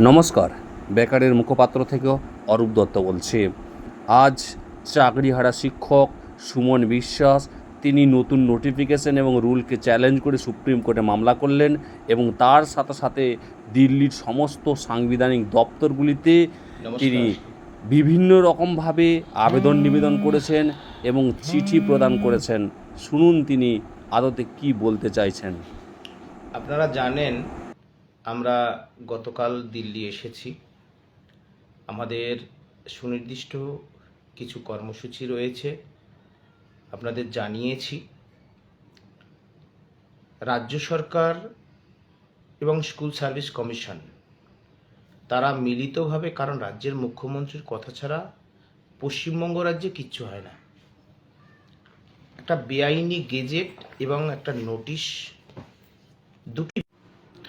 নমস্কার। বেকারের মুখপাত্র থেকেও অরূপ দত্ত বলছি। আজ চাকরিহারা শিক্ষক সুমন বিশ্বাস তিনি নতুন নোটিফিকেশন এবং রুলকে চ্যালেঞ্জ করে সুপ্রিম কোর্টে মামলা করলেন এবং তার সাথে সাথে দিল্লির সমস্ত সাংবিধানিক দপ্তরগুলিতে তিনি বিভিন্ন রকমভাবে আবেদন নিবেদন করেছেন এবং চিঠি প্রদান করেছেন। শুনুন তিনি আদতে কি বলতে চাইছেন। আপনারা জানেন আমরা গতকাল দিল্লি এসেছি। আমাদের সুনির্দিষ্ট কিছু কর্মসূচি রয়েছে। আপনাদের জানিয়েছি। রাজ্য সরকার এবং স্কুল সার্ভিস কমিশন, তারা মিলিতভাবে, কারণ রাজ্যের মুখ্যমন্ত্রীর কথা ছাড়া পশ্চিমবঙ্গ রাজ্যে কিচ্ছু হয় না। একটা বেআইনি গেজেট এবং একটা নোটিশ দুটি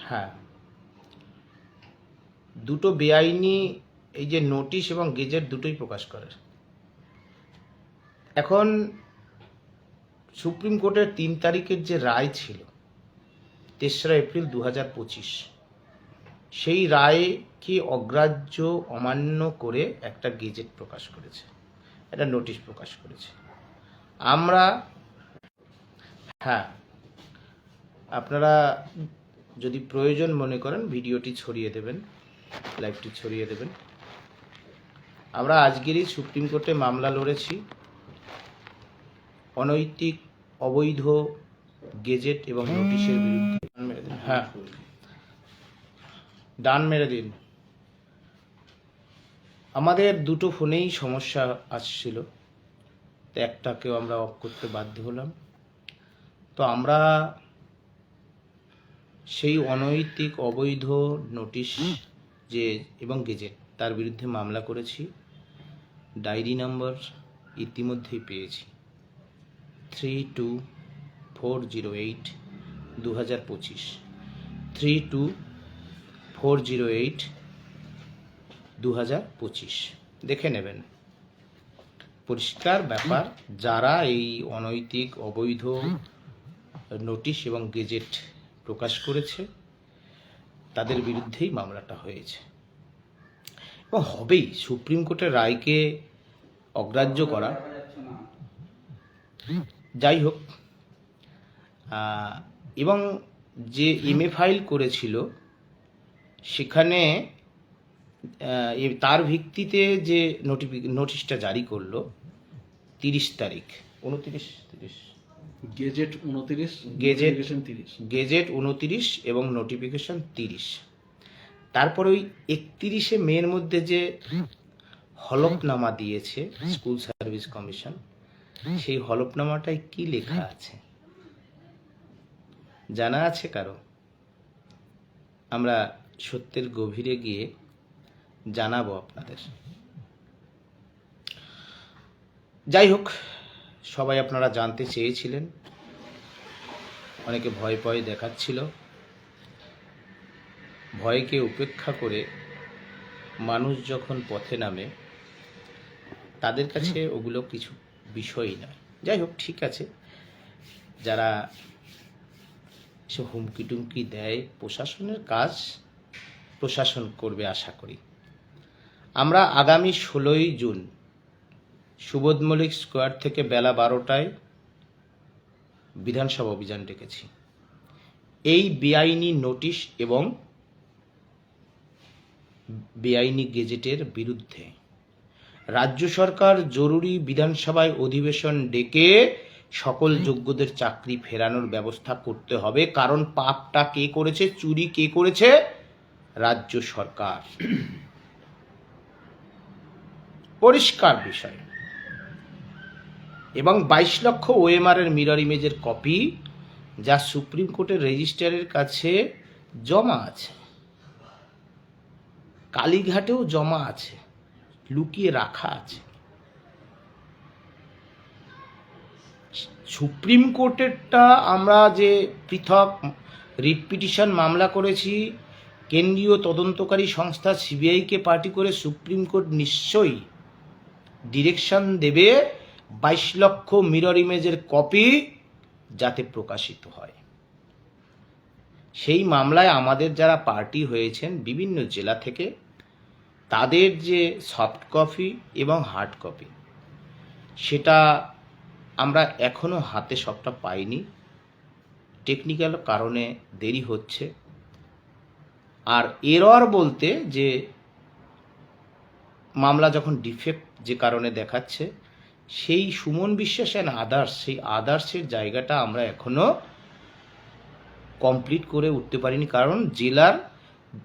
হ্যাঁ দুটো বেআইনি এই যে নোটিশ এবং গেজেট দুটোই প্রকাশ করে। এখন সুপ্রিম কোর্টের তিন তারিখের যে রায় ছিল, তেসরা এপ্রিল দু হাজার পঁচিশ, সেই রায়কে অগ্রাহ্য অমান্য করে একটা গেজেট প্রকাশ করেছে, একটা নোটিশ প্রকাশ করেছে। আমরা হ্যাঁ আপনারা যদি প্রয়োজন মনে করেন, ভিডিওটি ছড়িয়ে দেবেন। লাইভটি ছড়িয়ে দেবেন। আমরা আজকেরই সুপ্রিম কোর্টে মামলা লড়েছি। অনৈতিক অবৈধ গেজেট এবং নোটিশের বিরুদ্ধে ডান মেরে দিন। হ্যাঁ। ডান মেরে দিন। আমাদের দুটো ফোনেই সমস্যা আসছিল। তো একটাকেও আমরা অফ করতে বাধ্য হলাম। তো আমরা সেই অনৈতিক অবৈধ নোটিশ যে এবং গেজেট, তার বিরুদ্ধে মামলা করেছি, ডায়েরি নাম্বার ইতিমধ্যেই পেয়েছি। Three two four zero eight দু হাজার পঁচিশ three two four zero eight দু হাজার পঁচিশ দেখে নেবেন। পরিষ্কার ব্যাপার, যারা এই অনৈতিক, অবৈধ নোটিশ এবং গেজেট প্রকাশ করেছে তাদের বিরুদ্ধেই মামলাটা হয়েছে। এবং হবেই, সুপ্রিম কোর্টের রায়কে অগ্রাহ্য করা। যাই হোক এবং যে এমএ ফাইল করেছিল, সেখানে তার ভিত্তিতে যে নোটিফি, নোটিশটা জারি করল, তিরিশ তারিখ, উনতিরিশ, তিরিশ। গেজেট উনত্রিশ গেজেট তিরিশ। গেজেট উনতিরিশ এবং নোটিফিকেশন তিরিশ। তারপর ওই একত্রিশে মের মধ্যে যে হলফনামা দিয়েছে স্কুল সার্ভিস কমিশন সেই হলফনামাটায় কি লেখা আছে? জানা আছে কারও? আমরা সত্যের গভীরে গিয়ে জানাব আপনাদের। যাই হোক সবাই আপনারা জানতে চেয়েছিলেন। অনেকে ভয় ভয় দেখাচ্ছিল। ভয়কে উপেক্ষা করে মানুষ যখন পথে নামে, তাদের কাছে ওগুলো কিছু বিষয়ই নয়। যাই হোক, ঠিক আছে। যারা সে হুমকি টুমকি দেয়, প্রশাসনের কাজ প্রশাসন করবে আশা করি। আমরা আগামী ষোলোই জুন সুবোধ মল্লিক স্কোয়ার থেকে বেলা বারোটায় বিধানসভা অভিযান ডেকেছি। এই বেআইনি নোটিশ এবং বেআইনি গেজেটের বিরুদ্ধে রাজ্য সরকার জরুরি বিধানসভায় অধিবেশন ডেকে সকল যোগ্যদের চাকরি ফেরানোর ব্যবস্থা করতে হবে। কারণ পাপটা কে করেছে, চুরি কে করেছে? রাজ্য সরকার। পরিষ্কার বিষয়। এবং বাইশ লক্ষ ওএমআর এর মিরর ইমেজের কপি যা সুপ্রিম কোর্টের রেজিস্ট্রারের কাছে জমা আছে। কালীঘাটেও জমা আছে, লুকিয়ে রাখা আছে। সুপ্রিম কোর্টেরটা আমরা যে পৃথক রিট পিটিশন মামলা করেছি, কেন্দ্রীয় তদন্তকারী সংস্থা সিবিআইকে পার্টি করে সুপ্রিম কোর্ট নিশ্চয়ই ডিরেকশন দেবে। বাইশ লক্ষ মিরর ইমেজের কপি যাতে প্রকাশিত হয়। সেই মামলায় আমাদের যারা পার্টি হয়েছেন বিভিন্ন জেলা থেকে, তাদের যে সফট কপি এবং হার্ড কপি সেটা আমরা এখনও হাতে সবটা পাইনি। টেকনিক্যাল কারণে দেরি হচ্ছে। আর এরর বলতে যে, মামলা যখন ডিফেক্ট যে কারণে দেখাচ্ছে সেই সুমন বিশ্বাস অ্যান্ড আদার্স সেই আদার্সের জায়গাটা আমরা এখনও কমপ্লিট করে উঠতে পারিনি। কারণ জেলার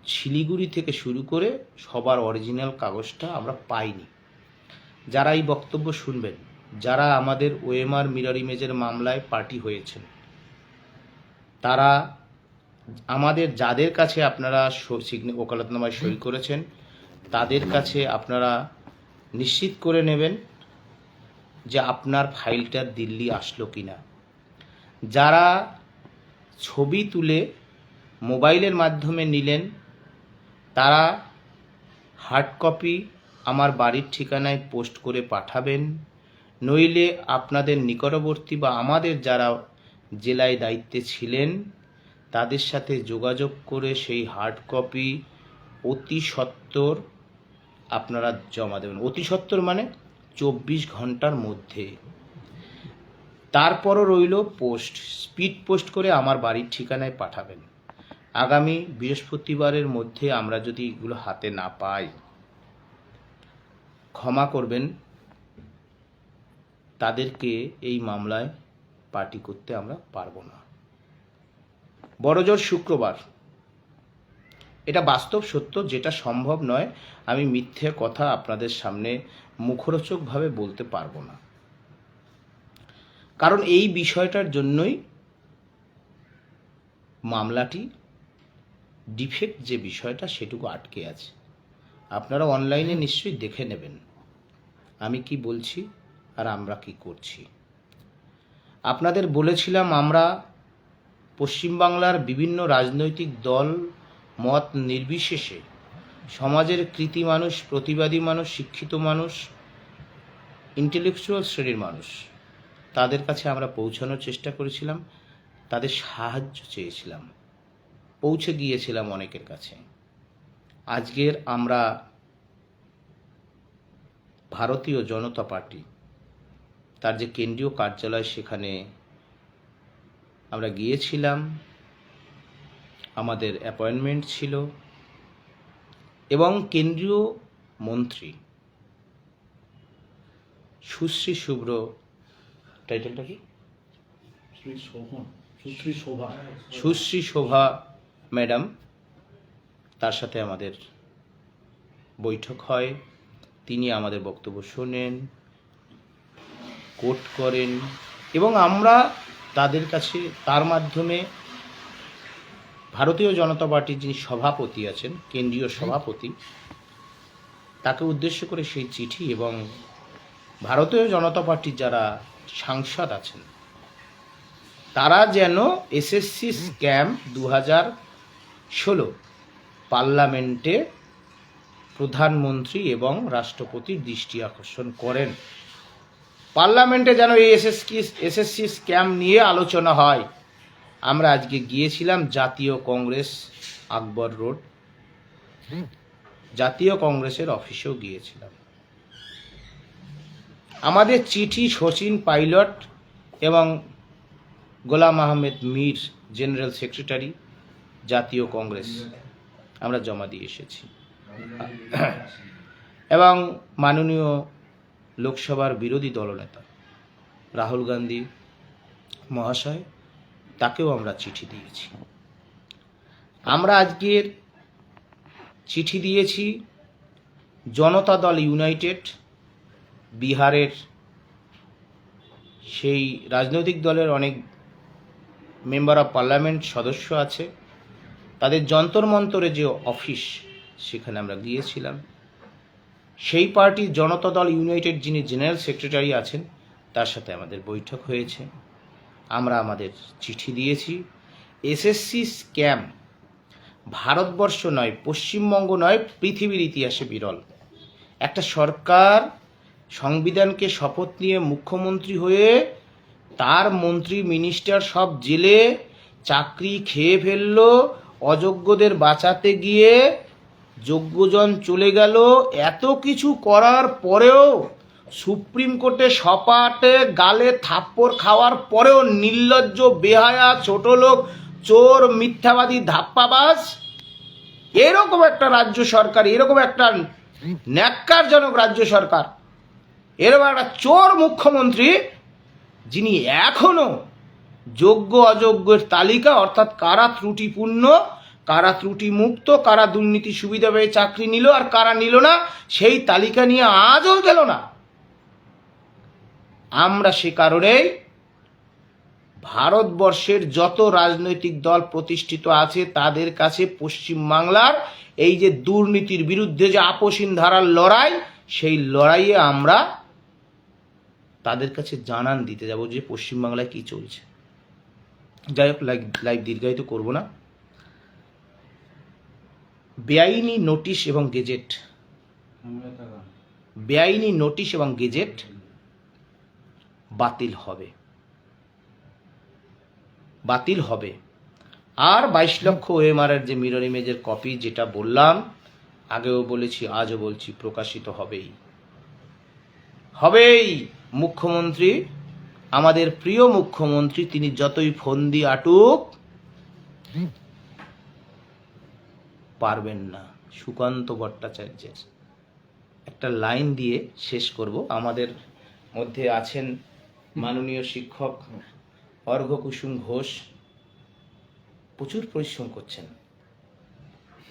শিলিগুড়ি থেকে শুরু করে সবার অরিজিনাল কাগজটা আমরা পাইনি। যারা এই বক্তব্য শুনবেন, যারা আমাদের ওএমআর মিরর ইমেজের মামলায় পার্টি হয়েছেন, তারা আমাদের যাদের কাছে আপনারা ওকালতনামায় সই করেছেন, তাদের কাছে আপনারা নিশ্চিত করে নেবেন যে আপনার ফাইলটা দিল্লি আসলো কি না যারা ছবি তুলে মোবাইলের মাধ্যমে নিলেন, তারা হার্ড কপি আমার বাড়ির ঠিকানায় পোস্ট করে পাঠাবেন, নইলে আপনাদের নিকটবর্তী বা আমাদের যারা জেলায় দায়িত্বে ছিলেন, তাদের সাথে যোগাযোগ করে সেই হার্ড কপি অতি সত্বর আপনারা জমা দেবেন। অতি সত্বর মানে চব্বিশ ঘণ্টার মধ্যে। তারপরও রইল পোস্ট। স্পিড পোস্ট করে আমার বাড়ির ঠিকানায় পাঠাবেন। আগামী বৃহস্পতিবারের মধ্যে আমরা যদি এগুলো হাতে না পাই, ক্ষমা করবেন। তাদেরকে এই মামলায় পার্টি করতে আমরা পারব না। বড়জোর শুক্রবার। এটা বাস্তব সত্য, যেটা সম্ভব নয়। আমি মিথ্যে কথা আপনাদের সামনে মুখরোচকভাবে বলতে পারব না। কারণ এই বিষয়টার জন্যই মামলাটি ডিফেক্ট যে বিষয়টা সেটুকু আটকে আছে। আপনারা অনলাইনে নিশ্চয়ই দেখে নেবেন আমি কি বলছি আর আমরা কি করছি। আপনাদের বলেছিলাম আমরা পশ্চিমবাংলার বিভিন্ন রাজনৈতিক দল মত নির্বিশেষে সমাজের কৃতি মানুষ, প্রতিবাদী মানুষ, শিক্ষিত মানুষ ইন্টেলেকচুয়াল শ্রেণির মানুষ, তাদের কাছে আমরা পৌঁছানোর চেষ্টা করেছিলাম, তাদের সাহায্য চেয়েছিলাম, পৌঁছে গিয়েছিলাম অনেকের কাছে। আজকের আমরা ভারতীয় জনতা পার্টি, তার যে কেন্দ্রীয় কার্যালয় সেখানে আমরা গিয়েছিলাম, আমাদের অ্যাপয়েন্টমেন্ট ছিল এবং কেন্দ্রীয় মন্ত্রী। সুশ্রী শুভ্র টাইটেলটা কি? সুশ্রী শোভা। সুশ্রী শোভা ম্যাডাম তার সাথে আমাদের বৈঠক হয়। তিনি আমাদের বক্তব্য শোনেন কোট করেন এবং আমরা তাদের কাছে তার মাধ্যমে ভারতীয় জনতা পার্টির যিনি সভাপতি আছেন কেন্দ্রীয় সভাপতি তাকে উদ্দেশ্য করে সেই চিঠি এবং ভারতীয় জনতা পার্টির যারা সাংসদ আছেন তারা যেন এসএসসি স্ক্যাম দু হাজার ষোলো পার্লামেন্টে প্রধানমন্ত্রী এবং রাষ্ট্রপতির দৃষ্টি আকর্ষণ করেন। পার্লামেন্টে যেন এই এসএসসি এসএসসি স্ক্যাম নিয়ে আলোচনা হয়। আমরা আজকে গিয়েছিলাম জাতীয় কংগ্রেস আকবর রোড। জাতীয় কংগ্রেসের অফিসেও গিয়েছিলাম। আমাদের চিঠি শচীন পাইলট এবং গোলাম আহমেদ মীর, জেনারেল সেক্রেটারি, জাতীয় কংগ্রেস। আমরা জমা দিয়ে এসেছি। এবং মাননীয় লোকসভার বিরোধী দলনেতা রাহুল গান্ধী মহাশয় তাকেও আমরা চিঠি দিয়েছি। আমরা আজকের চিঠি দিয়েছি জনতা দল ইউনাইটেড, বিহারের সেই রাজনৈতিক দলের অনেক মেম্বার অফ পার্লামেন্ট সদস্য আছে। তাদের যন্তর মন্তরে যে অফিস সেখানে আমরা গিয়েছিলাম। সেই পার্টির জনতা দল ইউনাইটেড যিনি জেনারেল সেক্রেটারি আছেন, তার সাথে আমাদের বৈঠক হয়েছে। আমরা আমাদের চিঠি দিয়েছি। এসএসসি স্ক্যাম ভারতবর্ষ নয়, পশ্চিমবঙ্গ নয়, পৃথিবীর ইতিহাসে বিরল। একটা সরকার সংবিধানকে শপথ নিয়ে মুখ্যমন্ত্রী হয়ে তার মন্ত্রী, মিনিস্টার সব জেলে চাকরি খেয়ে ফেলল, অযোগ্যদের বাঁচাতে গিয়ে যোগ্যজন চলে গেল। এত কিছু করার পরেও সুপ্রিম কোর্টে সপাটে গালে থাপ্পড় খাওয়ার পরেও নির্লজ্জ, বেহায়া, ছোট লোক, চোর, মিথ্যাবাদী ধাপ্পাবাস এরকম একটা রাজ্য সরকার, এরকম একটা ন্যাক্কারজনক রাজ্য সরকার, এরকম একটা চোর মুখ্যমন্ত্রী, যিনি এখনও যোগ্য, অযোগ্যের তালিকা, অর্থাৎ কারা ত্রুটিপূর্ণ, কারা ত্রুটি মুক্ত কারা দুর্নীতি সুবিধা পেয়ে চাকরি নিল আর কারা নিল না, সেই তালিকা নিয়ে আজও গেল না। আমরা সে কারণেই ভারতবর্ষের যত রাজনৈতিক দল প্রতিষ্ঠিত আছে তাদের কাছে পশ্চিমবাংলার এই যে দুর্নীতির বিরুদ্ধে যে আপোষহীন ধারার লড়াই সেই লড়াইয়ে আমরা তাদের কাছে জানান দিতে যাব যে পশ্চিমবাংলায় কি চলছে। যাই হোক লাইভ লাইভ দীর্ঘায়িত করব না। বেআইনি নোটিশ এবং গেজেট। বেআইনি নোটিশ এবং গেজেট বাতিল হবে। বাতিল হবে। আর বাইশ লক্ষ ওএমআর এর যে মিরর ইমেজের কপি যেটা বললাম, আগেও বলেছি, আজও বলছি, প্রকাশিত হবেই। হবেই, মুখ্যমন্ত্রী। আমাদের প্রিয় মুখ্যমন্ত্রী, তিনি যতই ফন্দি আটুক, পারবেন না। সুকান্ত ভট্টাচার্যের। একটা লাইন দিয়ে শেষ করব। আমাদের মধ্যে আছেন মাননীয় শিক্ষক অর্ঘ্যকুসুম ঘোষ প্রচুর পরিশ্রম করছেন।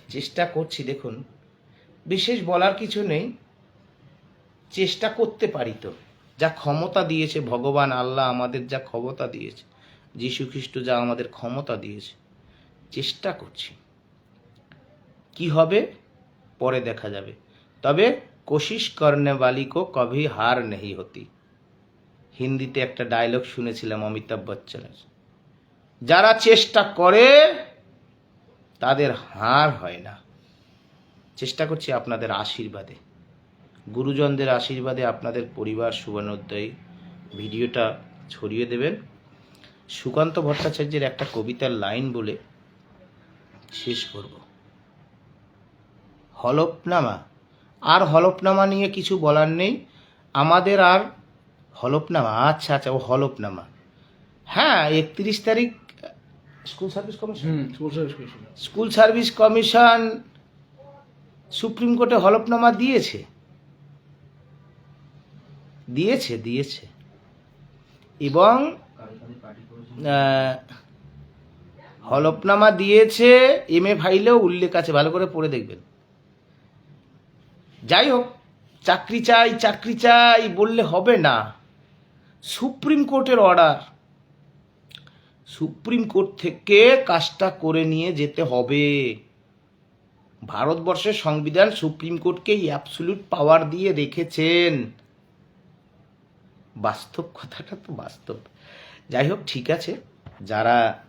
চেষ্টা করছি, দেখুন, বিশেষ বলার কিছু নেই। চেষ্টা করতে পারি তো। যা ক্ষমতা দিয়েছে ভগবান, আল্লাহ আমাদের যা ক্ষমতা দিয়েছে, যীশু খ্রিস্ট যা আমাদের ক্ষমতা দিয়েছে, চেষ্টা করছি। কি হবে? পরে দেখা যাবে। তবে কোশিশ করনে বালি কভি হার নেই হতি। হিন্দিতে একটা ডায়লগ শুনেছিলাম অমিতাভ বচ্চনের। যারা চেষ্টা করে, তাদের হার হয় না। চেষ্টা করছি আপনাদের আশীর্বাদে। গুরুজনদের আশীর্বাদে আপনাদের পরিবার সুবর্ণোদয় ভিডিওটা ছড়িয়ে দেবেন। সুকান্ত ভট্টাচার্যের একটা কবিতার লাইন বলে শেষ করব। হলফনামা। আর হলফনামা নিয়ে কিছু বলার নেই। আমাদের আর হলফনামা আচ্ছা আচ্ছা ও হলফনামা। হ্যাঁ একত্রিশ তারিখ school service commission? School service commission. School service commission supreme কোর্টে হলফনামা দিয়েছে। দিয়েছে দিয়েছে। এবং হলফনামা দিয়েছে এম এ ফাইলেও উল্লেখ আছে ভালো করে পড়ে দেখবেন। যাই হোক চাকরি চাই চাকরি চাই বললে হবে না। সুপ্রিম কোর্টের অর্ডার। সুপ্রিম কোর্ট থেকে কাজটা করে নিয়ে যেতে হবে। ভারতবর্ষের সংবিধান সুপ্রিম কোর্টকে অ্যাবসুলুট পাওয়ার দিয়ে রেখেছেন। বাস্তব কথাটা তো বাস্তব। যাই হোক, ঠিক আছে। যারা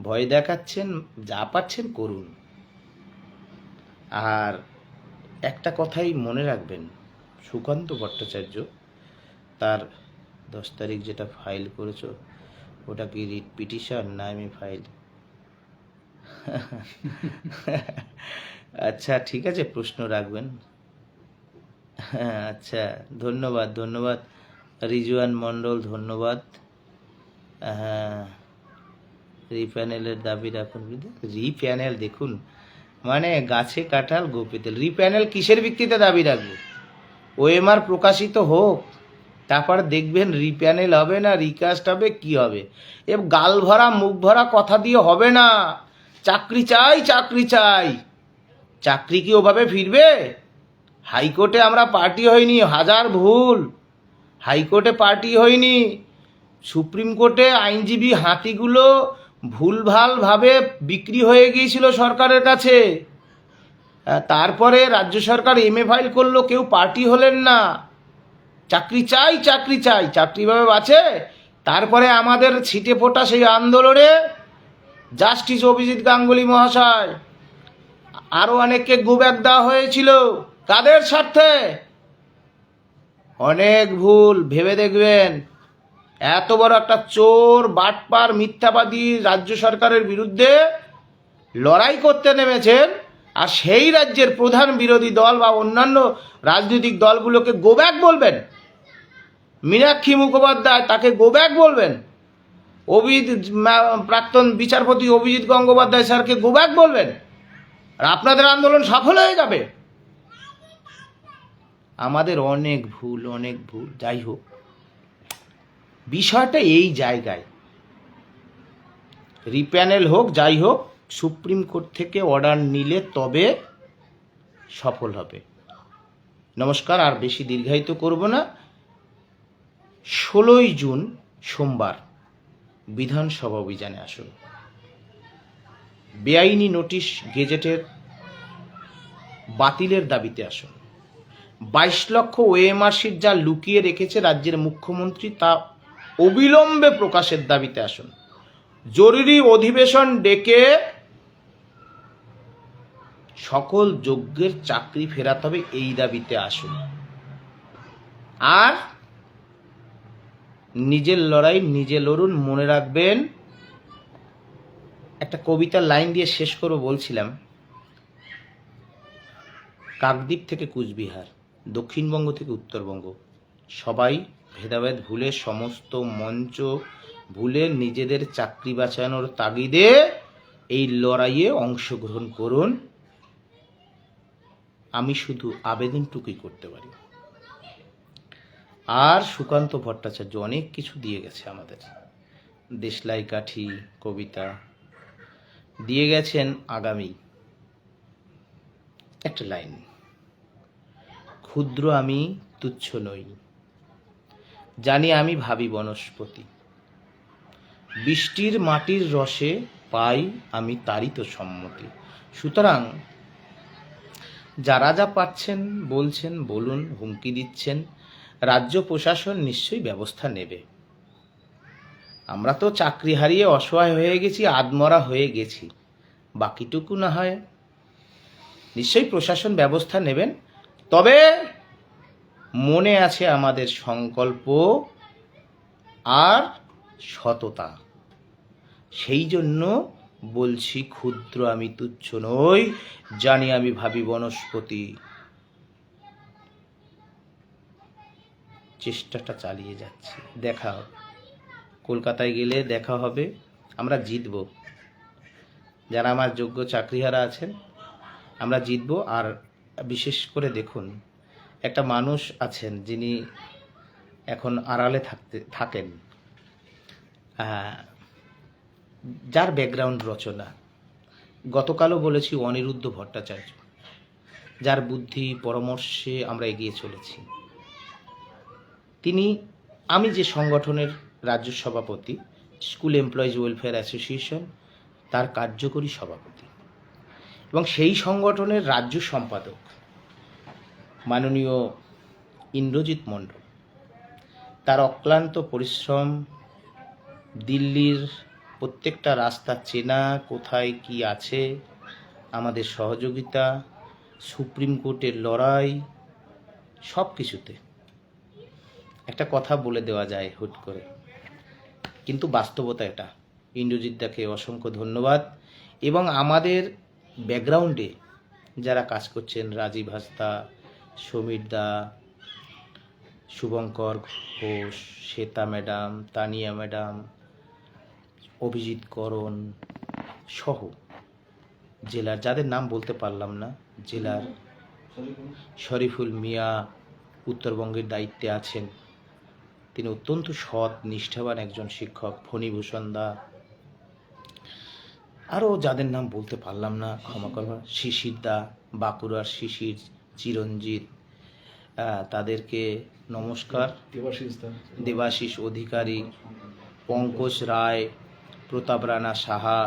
ভয় দেখাচ্ছেন, যা পাচ্ছেন করুন। আর একটা কথাই মনে রাখবেন, সুকান্ত ভট্টাচার্য, তার দশ তারিখ যেটা ফাইল করেছ, ওটা কি রিট পিটিশন না আমি ফাইল আচ্ছা ঠিক আছে, প্রশ্ন রাখবেন। হ্যাঁ আচ্ছা ধন্যবাদ ধন্যবাদ। রিজওয়ান মণ্ডল, ধন্যবাদ। হ্যাঁ রিপ্যানেলের দাবি রাখুন রিপ্যানেল দেখুন মানে গাছে কাঁঠাল গোপেতেল রিপ্যানেল কিসের ভিত্তিতে দাবি রাখবে? ওএমআর প্রকাশিত হোক। তারপর দেখবেন রিপ্যানেল হবে না রিকাস্ট হবে, কি হবে? এ গাল ভরা, মুখ ভরা কথা দিয়ে হবে না। চাকরি চাই চাকরি চাই। চাকরি কি ওভাবে ফিরবে? হাইকোর্টে আমরা পার্টি হইনি, হাজার ভুল। হাইকোর্টে পার্টি হইনি। সুপ্রিম কোর্টে আইনজীবী হাতিগুলো ভুলভালভাবে বিক্রি হয়ে গিয়েছিল সরকারের কাছে। তারপরে রাজ্য সরকার এমএ ফাইল করল, কেউ পার্টি হলেন না। চাকরি চাই চাকরি চাই। চাকরিভাবে বাঁচে, তারপরে আমাদের ছিটে ফোটা সেই আন্দোলনে জাস্টিস অভিজিৎ গাঙ্গুলি মহাশয় আরও অনেককে গুব্যাক দেওয়া হয়েছিল। কাদের স্বার্থে? অনেক ভুল, ভেবে দেখবেন। এত বড় একটা চোর, বাটপার, মিথ্যাবাদী রাজ্য সরকারের বিরুদ্ধে লড়াই করতে নেমেছেন, আর সেই রাজ্যের প্রধান বিরোধী দল বা অন্যান্য রাজনৈতিক দলগুলোকে গোব্যাক বলবেন। মীনাক্ষী মুখোপাধ্যায় তাকে গোব্যাক বলবেন? অভিজিৎ প্রাক্তন বিচারপতি অভিজিৎ গঙ্গোপাধ্যায় স্যারকে গোব্যাক বলবেন? আর আপনাদের আন্দোলন সফল হয়ে যাবে। আমাদের অনেক ভুল অনেক ভুল, যাই হোক। বিষয়টা এই জায়গায়। রিপ্যানেল হোক, যাই হোক, সুপ্রিম কোর্ট থেকে অর্ডার নিলে তবে সফল হবে। নমস্কার, আর বেশি দীর্ঘায়িত করব না। ষোলোই জুন সোমবার বিধানসভা অভিযানে আসুন। বেআইনি নোটিশ গেজেটের বাতিলের দাবিতে আসুন। বাইশ লক্ষ ওএমআর সিট যা লুকিয়ে রেখেছে রাজ্যের মুখ্যমন্ত্রী তা অবিলম্বে প্রকাশের দাবিতে আসুন। জরুরি অধিবেশন ডেকে সকল যোগ্যের চাকরি ফেরাতে হবে এই দাবিতে আসুন। আর নিজের লড়াই, নিজে লড়ুন, মনে রাখবেন। একটা কবিতার লাইন দিয়ে শেষ করব বলছিলাম। কাকদ্বীপ থেকে কুচবিহার, দক্ষিণবঙ্গ থেকে উত্তরবঙ্গ। সবাই ভেদাভেদ ভুলে সমস্ত মঞ্চ ভুলে নিজেদের চাকরি বাঁচানোর তাগিদে এই লড়াইয়ে অংশগ্রহণ করুন। আমি শুধু আবেদনটুকুই করতে পারি। আর সুকান্ত ভট্টাচার্য অনেক কিছু দিয়ে গেছে আমাদের। দেশলাই কাঠি, কবিতা দিয়ে গেছেন আগামী একটা লাইন। ক্ষুদ্র আমি, তুচ্ছ নই। জানি আমি ভাবি বনস্পতি। বৃষ্টির মাটির রসে পাই আমি তারই তো সম্মতি। সুতরাং যারা যা পাচ্ছেন, বলছেন, বলুন, হুমকি দিচ্ছেন রাজ্য প্রশাসন নিশ্চয়ই ব্যবস্থা নেবে। আমরা তো চাকরি হারিয়ে অসহায় হয়ে গেছি আদমরা হয়ে গেছি। বাকিটুকু না হয় নিশ্চয়ই প্রশাসন ব্যবস্থা নেবেন। তবে মনে আছে আমাদের সংকল্প আর সততা। সেই জন্য বলছি, ক্ষুদ্র আমি তুচ্ছ নই, জানি আমি ভাবি বনস্পতি। চেষ্টাটা চালিয়ে যাচ্ছি। দেখা কলকাতায় গেলে দেখা হবে। আমরা জিতব। যারা আমার যোগ্য চাকরিহারা আছেন, আমরা জিতব। আর বিশেষ করে দেখুন, একটা মানুষ আছেন যিনি এখন আড়ালে থাকতে, থাকেন। যার ব্যাকগ্রাউন্ড রচনা। গতকালও বলেছি, অনিরুদ্ধ ভট্টাচার্য। যার বুদ্ধি, পরামর্শে আমরা এগিয়ে চলেছি। তিনি, আমি যে সংগঠনের রাজ্য সভাপতি, স্কুল এমপ্লয়িজ ওয়েলফেয়ার অ্যাসোসিয়েশন, তার কার্যকরী সভাপতি। এবং সেই সংগঠনের রাজ্য সম্পাদক মাননীয় ইন্দ্রজিৎ মণ্ডল। তার অক্লান্ত পরিশ্রম, দিল্লির প্রত্যেকটা রাস্তা চেনা, কোথায় কি আছে, আমাদের সহযোগিতা, সুপ্রিম কোর্টের লড়াই সব কিছুতে একটা কথা বলে দেওয়া যায় হুট করে। কিন্তু বাস্তবতা এটা। ইন্দ্রজিৎ দাকে অসংখ্য ধন্যবাদ। এবং আমাদের ব্যাকগ্রাউন্ডে যারা কাজ করছেন, রাজীব হাসদা সমীর দা, শুভঙ্কর ঘোষ, শ্বেতা ম্যাডাম, তানিয়া ম্যাডাম, অভিজিৎ করণ সহ জেলার, যাদের নাম বলতে পারলাম না, জেলার শরীফুল মিয়া উত্তরবঙ্গের দায়িত্বে আছেন। তিনি অত্যন্ত সৎ নিষ্ঠাবান একজন শিক্ষক ফণীভূষণ দা। আরও যাদের নাম বলতে পারলাম না ক্ষমা করবা। শিশির দা বাঁকুড়ার শিশির চিরঞ্জিত তাদেরকে নমস্কার। দেবাশিস অধিকারী পঙ্কজ রায় প্রতাপ রানা সাহা।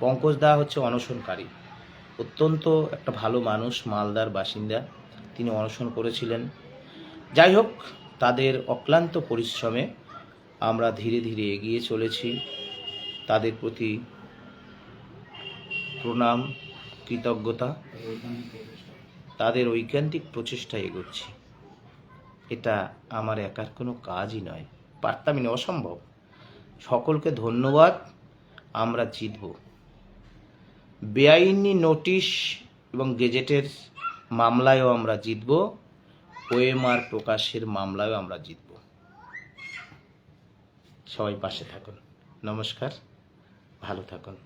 পঙ্কজ দা হচ্ছে অনশনকারী। অত্যন্ত একটা ভালো মানুষ মালদার বাসিন্দা। তিনি অনশন করেছিলেন। যাই হোক তাদের অক্লান্ত পরিশ্রমে আমরা ধীরে ধীরে এগিয়ে চলেছি। তাদের প্রতি প্রণাম, কৃতজ্ঞতা, তাদের ঐকান্তিক প্রচেষ্টা এগোচ্ছি। এটা আমার একার কোনো কাজই নয়। পারতামই না অসম্ভব। সকলকে ধন্যবাদ। আমরা জিতব। বেআইনি নোটিশ এবং গেজেটের মামলায়ও আমরা জিতব। ওএমআর প্রকাশের মামলায় আমরা জিতব। সবাই পাশে থাকুন। নমস্কার। ভালো থাকুন।